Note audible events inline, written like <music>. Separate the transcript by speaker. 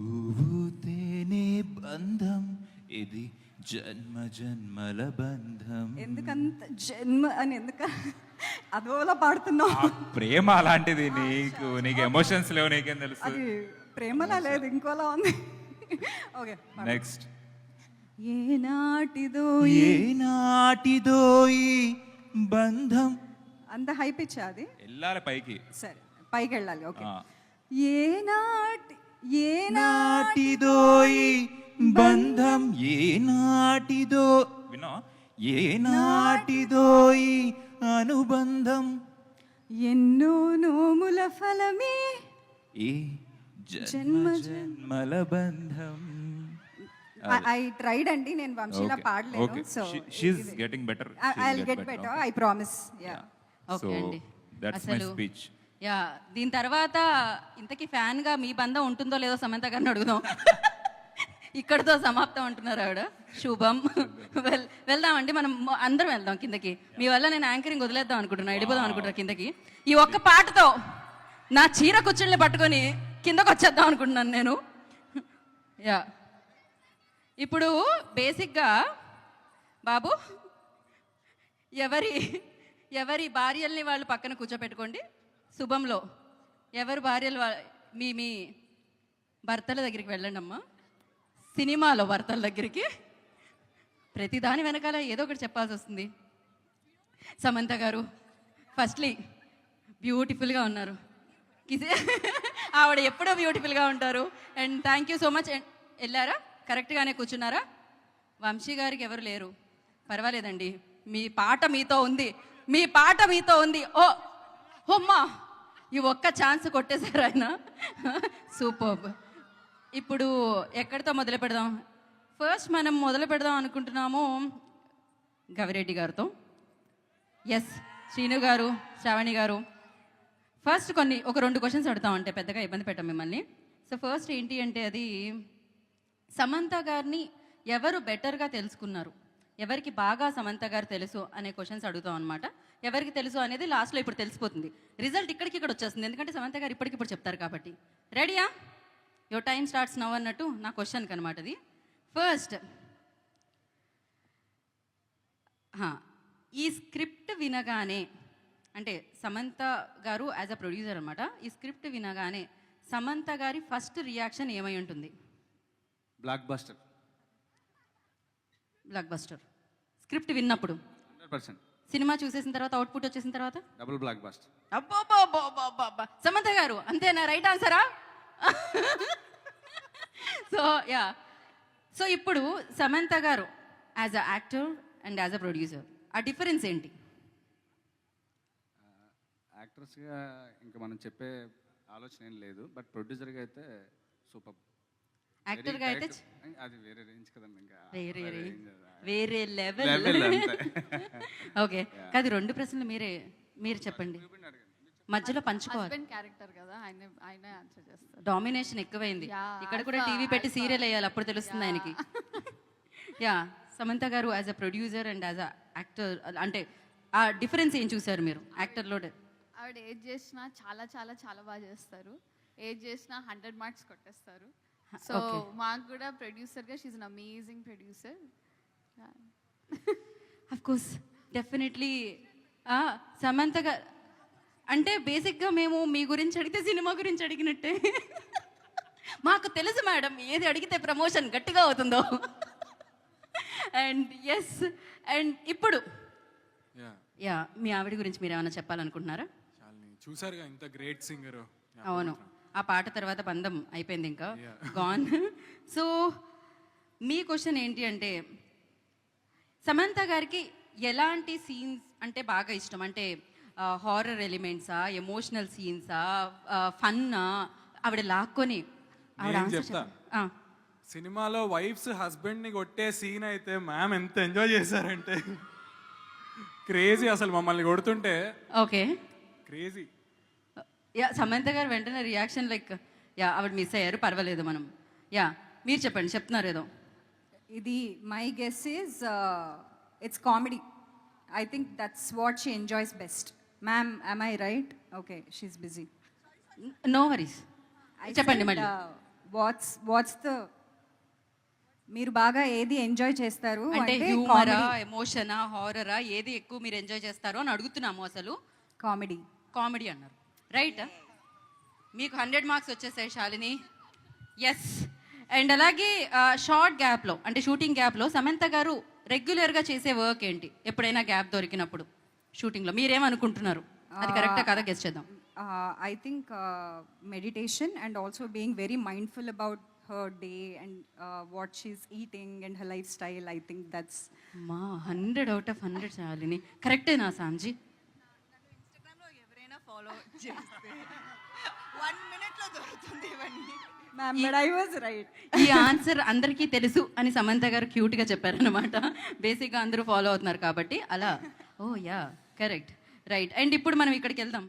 Speaker 1: పువ్వు తేనె బంధం ఇది జన్మ జన్మల బంధం.
Speaker 2: ఎందుకంత జన్మ అని ఎందుక అదోలా పాడుతున్నావు.
Speaker 1: ప్రేమ అలాంటిది నీకు నీకు ఎమోషన్స్ లేవు నీకేం తెలుసు?
Speaker 2: అది ప్రేమలా లేదు ఇంకోలా ఉంది. ఓకే
Speaker 1: నెక్స్ట్
Speaker 2: ఏనాటిదో
Speaker 1: ఏ నాటిదో ఈ బంధం.
Speaker 2: అంత హైప్ ఇచ్చా అది?
Speaker 1: వెళ్ళాలి పైకి.
Speaker 2: సరే పైకి వెళ్ళాలి ఓకే. ఏనాటి ఏనాటి
Speaker 1: నాటిదో ఈ బంధం ఏ నాటిదో వినో ఏ నాటిదో ఈ అనుబంధం?
Speaker 2: ఎన్నో నోముల ఫలమే
Speaker 1: ఈ జన్మ
Speaker 2: జన్మ
Speaker 1: జన్మల బంధం.
Speaker 2: ఐ ట్రైడ్ అండి నేను వంశీలా పాడలేను so
Speaker 1: she's getting better
Speaker 2: I get better I promise yeah
Speaker 3: okay అండి
Speaker 1: దట్స్ మై స్పీచ్
Speaker 3: యా దీని తర్వాత ఇంతకీ ఫ్యాన్గా మీ బంధం ఉంటుందో లేదో సమంత గారిని అడుగుదాం. ఇక్కడితో సమాప్తం అంటున్నారు ఆవిడ. శుభం. వెల్ వెళ్దామండి మనం అందరం వెళ్దాం కిందకి. మీ వల్ల నేను యాంకరింగ్ వదిలేద్దాం అనుకుంటున్నా వెళ్ళిపోదాం అనుకుంటున్నా కిందకి. ఈ ఒక్క పాటతో నా చీర కుచ్చుల్ని పట్టుకొని కిందకు వచ్చేద్దాం అనుకుంటున్నాను నేను. యా. ఇప్పుడు బేసిక్గా బాబు ఎవరి ఎవరి భార్యల్ని వాళ్ళు పక్కన కూర్చోపెట్టుకోండి. శుభంలో. ఎవరి భార్యలు మీ మీ భర్తల దగ్గరికి వెళ్ళండి అమ్మా సినిమాలో భర్తల దగ్గరికి. ప్రతి దాని వెనకాల ఏదో ఒకటి చెప్పాల్సి వస్తుంది. సమంత గారు ఫస్ట్లీ బ్యూటిఫుల్గా ఉన్నారు. కిజే ఆవిడ ఎప్పుడో బ్యూటిఫుల్గా ఉంటారు. And thank you so much వెళ్ళారా? కరెక్ట్గానే కూర్చున్నారా? వంశీ గారికి ఎవరు లేరు. పర్వాలేదండి. మీ పాట మీతో ఉంది. మీ పాట మీతో ఉంది. ఓ హొమ్మా ఈ ఒక్క ఛాన్స్ కొట్టేశారు ఆయన. సూపర్. ఇప్పుడు ఎక్కడితో మొదలు పెడదాం? ఫస్ట్ మనం మొదలు పెడదాం అనుకుంటున్నాము గవిరెడ్డి గారితో. ఎస్ శ్రీను గారు శ్రావణి గారు. ఫస్ట్ కొన్ని ఒక రెండు క్వశ్చన్స్ అడుగుతాం అంటే పెద్దగా ఇబ్బంది పెట్టాం మిమ్మల్ని. సో ఫస్ట్ ఏంటి అంటే అది సమంత గారిని ఎవరు బెటర్గా తెలుసుకున్నారు? ఎవరికి బాగా సమంత గారు తెలుసు అనే క్వశ్చన్స్ అడుగుతాం అనమాట ఎవరికి తెలుసు అనేది లాస్ట్లో ఇప్పుడు తెలిసిపోతుంది. రిజల్ట్ ఇక్కడికి ఇక్కడ వచ్చేస్తుంది. ఎందుకంటే సమంత గారు ఇప్పటికిప్పుడు చెప్తారు కాబట్టి. రెడీయా యువర్ టైం స్టార్ట్స్ నవ్ అన్నట్టు నా క్వశ్చన్కి అనమాట అది ఫస్ట్ హా, ఈ స్క్రిప్ట్ వినగానే అంటే సమంత గారు యాజ్ అ ప్రొడ్యూసర్ అనమాట ఈ స్క్రిప్ట్ వినగానే సమంత గారి ఫస్ట్ రియాక్షన్ ఏమై ఉంటుంది?
Speaker 4: Blockbuster
Speaker 3: blockbuster script విన్నప్పుడు.
Speaker 4: హండ్రెడ్ పర్సెంట్
Speaker 3: సినిమా చూసేసిన తర్వాత అవుట్పుట్ వచ్చేసిన తర్వాత?
Speaker 4: డబుల్ బ్లాక్ బస్టర్
Speaker 3: అబ్బా సమంత గారు అంతేనా? రైట్ ఆన్సరా? <laughs> So yeah. సో ఇప్పుడు సమంత గారు as a actor and as a producer ఆ డిఫరెన్స్ ఏంటి?
Speaker 4: యాక్ట్రెస్గా ఇంకా మనం చెప్పే ఆలోచన ఏం లేదు బట్ ప్రొడ్యూసర్గా అయితే సూపర్.
Speaker 3: యాక్టర్గా అయితే
Speaker 4: అది వేరే రేంజ్ కదండి ఇంకా.
Speaker 3: వేరే
Speaker 4: వేరే
Speaker 3: లెవెల్
Speaker 4: అంతే. <laughs> <laughs>
Speaker 3: ఓకే కాదు రెండు ప్రశ్నలు మీరే మీరు చెప్పండి. మధ్యలో పంచుకోవాలి.
Speaker 5: క్యారెక్టర్ కదా ఆయన ఆయన ఆన్సర్ చేస్తారు.
Speaker 3: డామినేషన్ ఎక్కువైంది. ఇక్కడ కూడా టీవీ పెట్టి. సీరియల్ వేయాలి అప్పుడు తెలుస్తుంది ఆయనకి. <laughs> యా సమంత గారు as a producer and as a actor అంటే ఆ డిఫరెన్స్ ఏం చూసారు మీరు? యాక్టర్లో
Speaker 5: ఆవిడ ఏది చేసినా చాలా చాలా చాలా బాగా చేస్తారు. ఏది చేసినా హండ్రెడ్ మార్క్స్ కొట్టేస్తారు. సో. మాకు కూడా ప్రొడ్యూసర్గా she's an amazing producer
Speaker 3: of course definitely Samantha గారు అంటే బేసిక్గా మేము మీ గురించి అడిగితే సినిమా గురించి అడిగినట్టే. మాకు తెలుసు మేడం ఏది అడిగితే ప్రమోషన్ గట్టిగా అవుతుందో. అండ్ ఎస్ అండ్ ఇప్పుడు.
Speaker 6: యా
Speaker 3: యా మీ ఆవిడ గురించి మీరు ఏమైనా చెప్పాలనుకుంటున్నారా
Speaker 6: చూసారుగా ఇంత గ్రేట్ సింగర్
Speaker 3: అవును. ఆ పాట తర్వాత బంధం అయిపోయింది ఇంకా. గాన్ సో <laughs> మీ క్వశ్చన్ ఏంటి అంటే సమంత గారికి ఎలాంటి సీన్స్ అంటే బాగా ఇష్టం? అంటే హారర్ ఎలిమెంట్సా ఎమోషనల్ సీన్సా ఫన్నా ఆవిడ లాక్కొని ఆవిడ
Speaker 6: సినిమాలో వైఫ్స్ హస్బెండ్ని కొట్టే సీన్ అయితే మ్యామ్ ఎంత ఎంజాయ్ చేశారంటే <laughs> క్రేజీ అసలు మమ్మల్ని కొడుతుంటే.
Speaker 3: ఓకే
Speaker 6: క్రేజీ
Speaker 3: యా సమంత గారు వెంటనే రియాక్షన్ లైక్ యా ఆవిడ మిస్ అయ్యారు పర్వాలేదు మనం. యా మీరు చెప్పండి చెప్తున్నారు ఏదో.
Speaker 2: ఇది my guess is it's comedy I think that's what she enjoys best ma'am I I right okay she's busy
Speaker 3: no worries చెప్పండి మళ్ళీ.
Speaker 2: వాట్స్ వాట్స్ ద మీరు బాగా ఏది ఎంజాయ్ చేస్తారు
Speaker 3: అంటే హ్యూమరా ఎమోషనా హారరా ఏది ఎక్కువ మీరు ఎంజాయ్ చేస్తారో అని అడుగుతున్నాము అసలు.
Speaker 2: కామెడీ
Speaker 3: కామెడీ అన్నారు. రైట్ మీకు హండ్రెడ్ మార్క్స్ వచ్చేసాయి శాలిని. ఎస్ అండ్ అలాగే షార్ట్ గ్యాప్లో అంటే షూటింగ్ గ్యాప్లో సమంత గారు రెగ్యులర్గా చేసే వర్క్ ఏంటి? ఎప్పుడైనా గ్యాప్ దొరికినప్పుడు షూటింగ్లో మీరేమనుకుంటున్నారు? అది కరెక్టా కదా? గెస్ట్ చేద్దాం.
Speaker 2: I think meditation and also being very mindful about her day and what she's eating and her lifestyle I think that's
Speaker 3: my hundred out of hundred Shalini. కరెక్టేనా సామ్జీ
Speaker 7: ఫాలో చేస్తే. వన్ మినిట్లో దొరుకుతుంది ఇవన్నీ.
Speaker 2: Ma'am but I was right
Speaker 3: ఈ answer అందరికీ తెలుసు అని సమంత గారు క్యూట్గా చెప్పారనమాట బేసిక్గా అందరూ ఫాలో అవుతున్నారు కాబట్టి అలా. ఓ యా కరెక్ట్ రైట్ అండ్ ఇప్పుడు మనం ఇక్కడికి వెళ్దాం.